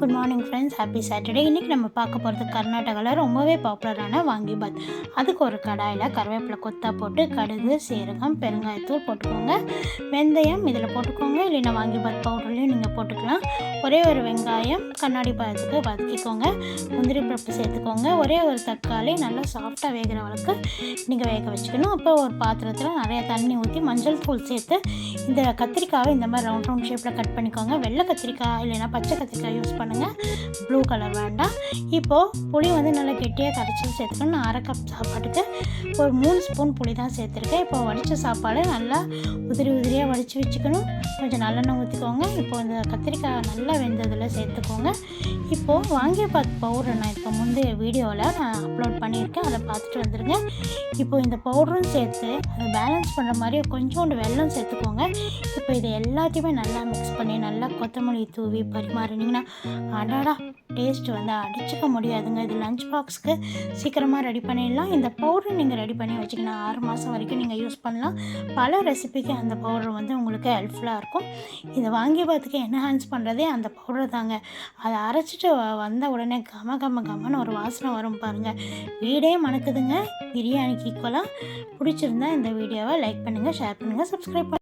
Good morning friends happy Saturday இன்றைக்கி நம்ம பார்க்க போகிறது கர்நாடகாவில் ரொம்பவே பாப்புலரான வாங்கிபாத் அதுக்கு ஒரு கடாயில் கருவேப்பிலை கொத்தா போட்டு கடுகு சீரகம் பெருங்காயத்தூள் போட்டுக்கோங்க. வெந்தயம் இதில் போட்டுக்கோங்க. இல்லைன்னா வாங்கிபாத் பவுடர்லையும் நீங்கள் போட்டுக்கலாம். ஒரே ஒரு வெங்காயம் கண்ணாடி பழத்துக்கு வதக்கிக்கோங்க. முந்திரி பருப்பு சேர்த்துக்கோங்க. ஒரே ஒரு தக்காளி நல்லா சாஃப்டாக வேகிற அளவுக்கு நீங்கள் வேக வச்சுக்கணும். அப்போ ஒரு பாத்திரத்தில் நிறையா தண்ணி ஊற்றி மஞ்சள் தூள் சேர்த்து இந்த கத்திரிக்காவை இந்த மாதிரி ரவுண்ட் ரவுண்ட் ஷேப்பில் கட் பண்ணிக்கோங்க. வெள்ளை கத்திரிக்காய் இல்லைன்னா பச்சை கத்திரிக்காய் யூஸ் பண்ண பண்ணுங்கள் ப்ளூ கலர் வேண்டாம். இப்போது புளி வந்து நல்லா கெட்டியாக கரைச்சி சேர்த்துக்கணும். நான் அரை கப் சாப்பாட்டுக்கு ஒரு மூணு ஸ்பூன் புளி தான் சேர்த்துருக்கேன். இப்போ வடித்த சாப்பாடு நல்லா உதிரி உதிரியாக வடித்து வச்சுக்கணும். கொஞ்சம் நல்லெண்ணெய் ஊற்றிக்கோங்க இப்போ இந்த கத்திரிக்காய் நல்லா வெந்ததில் சேர்த்துக்கோங்க. இப்போது வாங்கி பார்த்து பவுடர் நான் இப்போ முந்தைய வீடியோவில் நான் அப்லோட் பண்ணியிருக்கேன். அதை பார்த்துட்டு வந்துடுங்க இப்போது இந்த பவுடரும் சேர்த்து அதை பேலன்ஸ் பண்ணுற மாதிரி கொஞ்சோண்டு வெள்ளம் சேர்த்துக்கோங்க. இப்போ இது எல்லாத்தையுமே நல்லா மிக்ஸ் பண்ணி நல்லா கொத்தமல்லி தூவி பரிமாறினீங்கன்னா அடாடா டேஸ்ட் வந்து அடிச்சுக்க முடியாதுங்க. இது லஞ்ச் பாக்ஸ்க்கு சீக்கிரமாக ரெடி பண்ணிடலாம். இந்த பவுடர் நீங்கள் ரெடி பண்ணி வச்சிங்கன்னா ஆறு மாதம் வரைக்கும் நீங்கள் யூஸ் பண்ணலாம். பல ரெசிபிக்கு அந்த பவுடர் வந்து உங்களுக்கு ஹெல்ப்ஃபுல்லாக இருக்கும். இதை வாங்கி பார்த்துக்க என்ஹான்ஸ் பண்ணுறதே அந்த பவுடர் தாங்க. அதை அரைச்சிட்டு வ- வந்த உடனே கம கம கமன்னு ஒரு வாசனை வரும் பாருங்கள் வீடே மணக்குதுங்க. பிரியாணிக்கு ஈக்குவலாக பிடிச்சிருந்தா இந்த வீடியோவை லைக் பண்ணுங்கள் ஷேர் பண்ணுங்கள் சப்ஸ்கிரைப்